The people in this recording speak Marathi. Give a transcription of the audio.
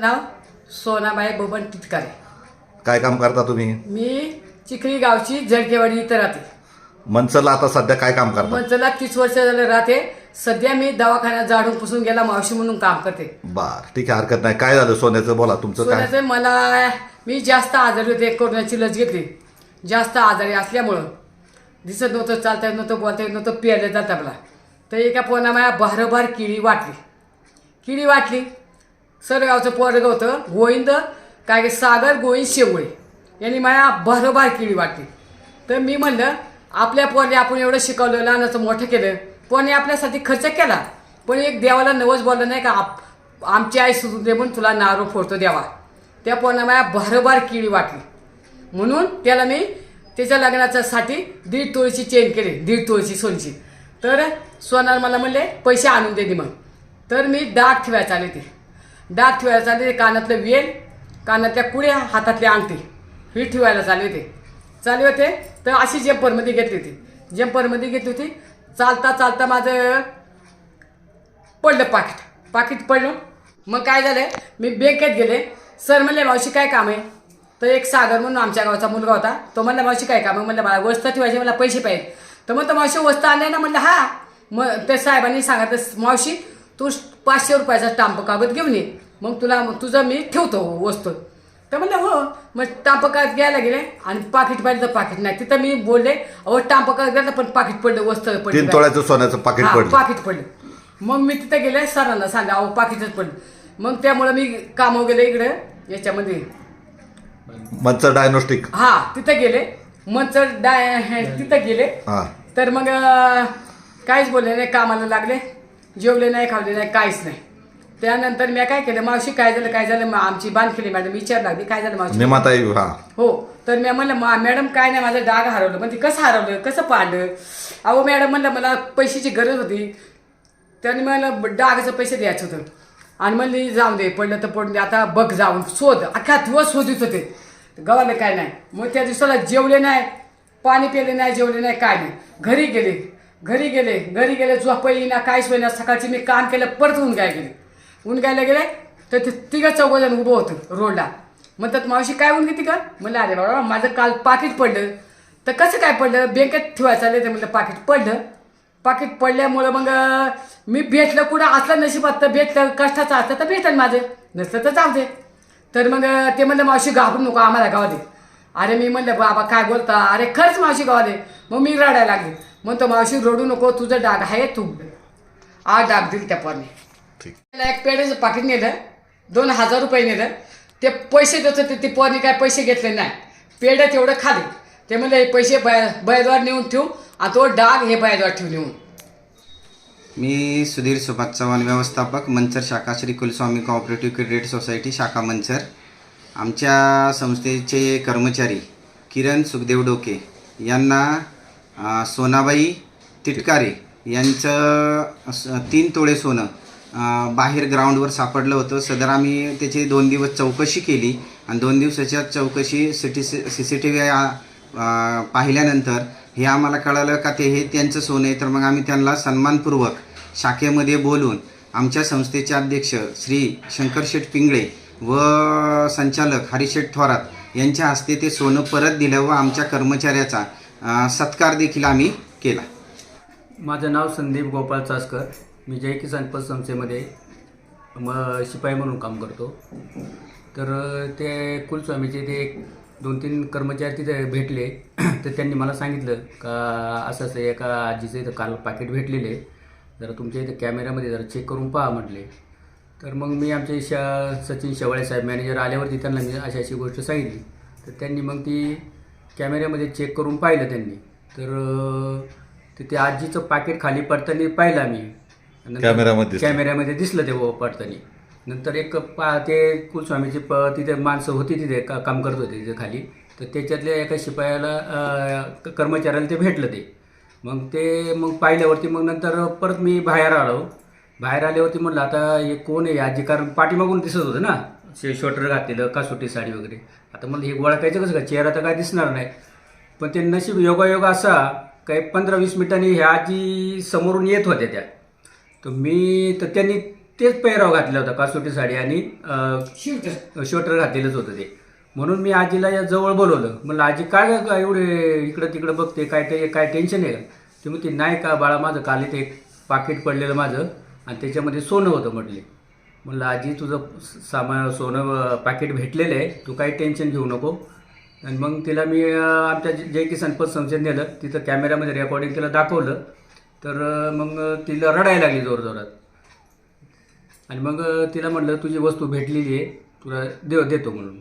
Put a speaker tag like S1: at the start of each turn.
S1: नाव सोनाबाई बबन टिटकारे
S2: काय काम करता तुम्ही?
S1: मी चिखली गावची जळकेवाडी इथं राहते.
S2: मनसरला आता सध्या काय काम करता?
S1: मंचला तीस वर्ष झालं राहते. सध्या मी दवाखान्यात झाडून पुसून गेला मावशी म्हणून काम करते.
S2: बर ठीक आहे हरकत नाही. काय झालं सोन्याचं? बोला तुमचं काय?
S1: सोन्याचं मला मी जास्त आजारी होते कोरोनाची लस घेतली. जास्त आजारी असल्यामुळं दिसत नव्हतं चालता येत नव्हतं बोलता येत नव्हतं प्यायला जात आपला. तर एका पोना माझ्या भारभार किळी वाटली. किळी वाटली. सरगावचं पोरगं होतं गोविंद काय की सागर गोविंद शेवळे यांनी माझ्या भरभार किळी वाटली तर मी म्हणलं आपल्या पोरने आपण एवढं शिकवलं लहानाचं मोठं केलं पोरने आपल्यासाठी खर्च केला. पण एक देवाला नवस बोललं नाही का आप आमची आई सुधून दे म्हणून तुला नारो फोडतो देवा. त्या पोरना माझ्या भरभार किळी वाटली म्हणून त्याला मी त्याच्या लग्नाच्यासाठी दीड तोळीची चेन केली दीड तोळीची सोनची तर सोनार मला म्हणले पैसे आणून दे मग. तर मी डाग ठेवायला आले ते दात ठेवायला चालले ते कानातलं वेल कानातल्या कुड्या हातातली अंगठी ही ठेवायला चालले होते. चालले होते तर अशी जम्परमध्ये घेतली होती. जम्परमध्ये घेतली होती. चालता चालता माझं पडलं पाकिट. पाकिट पडलं. मग काय झालं? मी बँकेत गेले. सर म्हणले मावशी काय काम आहे? तर एक सागर म्हणून आमच्या गावाचा मुलगा होता. तो म्हणला मावशी काय काम आहे? म्हणलं मला वस्त ठेवायचे मला पैसे पाहिजे. तर मग तो मावशी वस्त आणले ना म्हणलं हा. मग त्या साहेबांनी सांगितलं मावशी तू पाचशे रुपयाचा स्टाम्प कागद घेऊन ये. मग तुला तुझं मी ठेवतो वस्तू. तर म्हणलं हो. मग टांप कागद घ्यायला गेले आणि पाकिट पाहिलं तर पाकिट नाही. तिथं मी बोलले अहो टांप कागद घ्यायला पण पाकिट पडलं वस्त्र
S2: तीन
S1: पडलं
S2: तोळ्याचं सोन्याचं पाकिट
S1: हा,
S2: पडलं.
S1: पाकिट पडलं. मग मी तिथं गेले सरांना सांगा अहो पाकिटच पडलं. मग त्यामुळे मी कामावर गेले इकडे याच्यामध्ये.
S2: मनसर डायनोस्टिक
S1: हा तिथं गेले. मंचर डाय तिथं गेले.
S2: हा.
S1: तर मग अं, काहीच बोलले नाही कामाला लागले. जेवले नाही खावले नाही काहीच नाही. त्यानंतर मी काय केलं मावशी काय झालं काय झालं मग आमची बांधखेली मॅडम विचार लागली काय झालं मावशी?
S2: निमाताई हा.
S1: हो तर मी म्हणलं मा मॅडम काय नाही माझं डाग हरवलं. पण ती कसं हरवलं कसं पाडलं? अहो मॅडम म्हणलं मला पैशाची गरज होती. त्याने मला डागाचं पैसे द्यायचं होतं. आणि म्हणली जाऊन दे पडलं तर पडून दे आता बघ जाऊन शोध अख्खा दिवस शोधित होते. गव्हालं काय नाही. मग त्या दिवसाला जेवले नाही पाणी पिले नाही जेवले नाही काय नाही. घरी गेले. घरी गेले घरी गेले झोपही ना काहीच होईना. सकाळची मी काम केलं परत ऊन गाय गेले. ऊन गायला गेले तर ते तिघं चौघजण उभं होतं रोडला. म्हणतात मावशी काय ऊन घेते का म्हणलं अरे बाबा माझं काल पाकिट पडलं. तर कसं काय पडलं? बँकेत ठेवायचं चाललं ते म्हणलं पाकिट पडलं. पाकिट पडल्यामुळं मग मी भेटलं कुठं? असलं नशिबात तर भेटलं. कष्टाचं असलं तर भेटलं माझं. नसलं तर चालते तर मग ते म्हणलं मावशी घाबरू नको आम्हाला गावात अरे मी म्हणलं बाबा काय बोलता? अरे खरंच मावशी गावात मग मी रडायला लागले. म्हणतो मावशी रडू नको तुझं डाग आहे तू आठ डाग दिल त्या पोरने. त्याला एक पेढ्याचं पाकिट नेलं दोन हजार रुपये नेलं. ते पैसे देत होते ते पोरने काय पैसे घेतले नाही. पेढ्यात एवढं खाले. ते म्हणले हे पैसे बय बयद्वार नेऊन ठेवू. आणि तो डाग हे बयद्वार ठेवून नेऊन
S3: मी सुधीर सुभाष चव्हाण व्यवस्थापक मंचर शाखा Shri Kulswami cooperative credit society शाखा मंचर. आमच्या संस्थेचे कर्मचारी किरण सुखदेव डोके यांना सोनाबाई तिटकारे यांचं स- तीन तोळे सोनं बाहेर ग्राउंडवर सापडलं होतं. सदर आम्ही त्याची दोन दिवस चौकशी केली आणि दोन दिवसाच्या चौकशी C T C C C T V पाहिल्यानंतर हे आम्हाला कळालं का ते हे त्यांचं सोनं आहे. तर मग आम्ही त्यांना सन्मानपूर्वक शाखेमध्ये बोलून आमच्या संस्थेचे अध्यक्ष श्री शंकरशेठ पिंगळे व संचालक हरिशेठ थोरात यांच्या हस्ते ते सोनं परत दिलं व आमच्या कर्मचाऱ्याचा सत्कार देखील आम्ही केला.
S4: माझं नाव संदीप गोपाळ चासकर. मी जय किसान पतसंस्थेमध्ये म शिपाई म्हणून काम करतो. तर ते कुलस्वामीचे ते एक दोन तीन कर्मचारी तिथे भेटले. तर त्यांनी मला सांगितलं का असं असं एका आजीचं इथं काल पाकिट भेटलेले. जरा तुमच्या इथं कॅमेऱ्यामध्ये जरा चेक करून पहा म्हटले. तर मग मी आमचे श सचिन शेवाळे साहेब मॅनेजर आल्यावरती त्यांना मी अशा अशी गोष्ट सांगितली. तर त्यांनी मग ती कॅमेऱ्यामध्ये चेक करून पाहिलं त्यांनी. तर अं, ते ते आजीचं पाकिट खाली पडताना पाहिलं आम्ही.
S2: कॅमेऱ्यामध्ये दिसलं.
S4: कॅमेऱ्यामध्ये दिसलं ते व पडताना नंतर एक पा ते कुलस्वामीची प तिथे माणसं होती तिथे का काम करत होते तिथे खाली. तर त्याच्यातल्या एका शिपायाला कर्मचाऱ्याला ते भेटलं ते. मग ते मग पाहिल्यावरती मग नंतर परत मी बाहेर आलो. बाहेर आल्यावरती म्हटलं आता हे कोण आहे? आजी कारण पाठीमागून दिसत होतं ना. शे शॉर्टर घातलेलं कासोटी साडी वगैरे. आता म्हणलं हे ओळखायचं कसं का? चेहरा तर काय दिसणार नाही. पण ते नशीब योगायोग असा काही पंधरा वीस मिनिटांनी ह्या आजी समोरून येत होत्या त्या. तर मी तर त्यांनी तेच पेहराव घातला होता कासोटी साडी आणि स्वेटर घातलेलंच होतं ते. म्हणून मी आजीला या जवळ बोलवलं. म्हणलं आजी काय काय एवढे इकडं तिकडं बघते काय ते काय टेन्शन आहे का? ते नाही का बाळा माझं काल इथे एक पाकिट पडलेलं माझं आणि त्याच्यामध्ये सोनं होतं म्हटले. म्हणलं आजी तुझं सामान सोनं पॅकेट भेटलेलं आहे. तू काही टेन्शन घेऊ नको. आणि मग तिला मी आमच्या जे- की संपत पतसंस्थेत नेलं. तिथं कॅमेऱ्यामध्ये रेकॉर्डिंग तिला दाखवलं. तर मग तिला रडायला लागली जोरजोरात आणि मग तिला म्हटलं तुझी वस्तू भेटलेली आहे. तुला देव देतो म्हणून.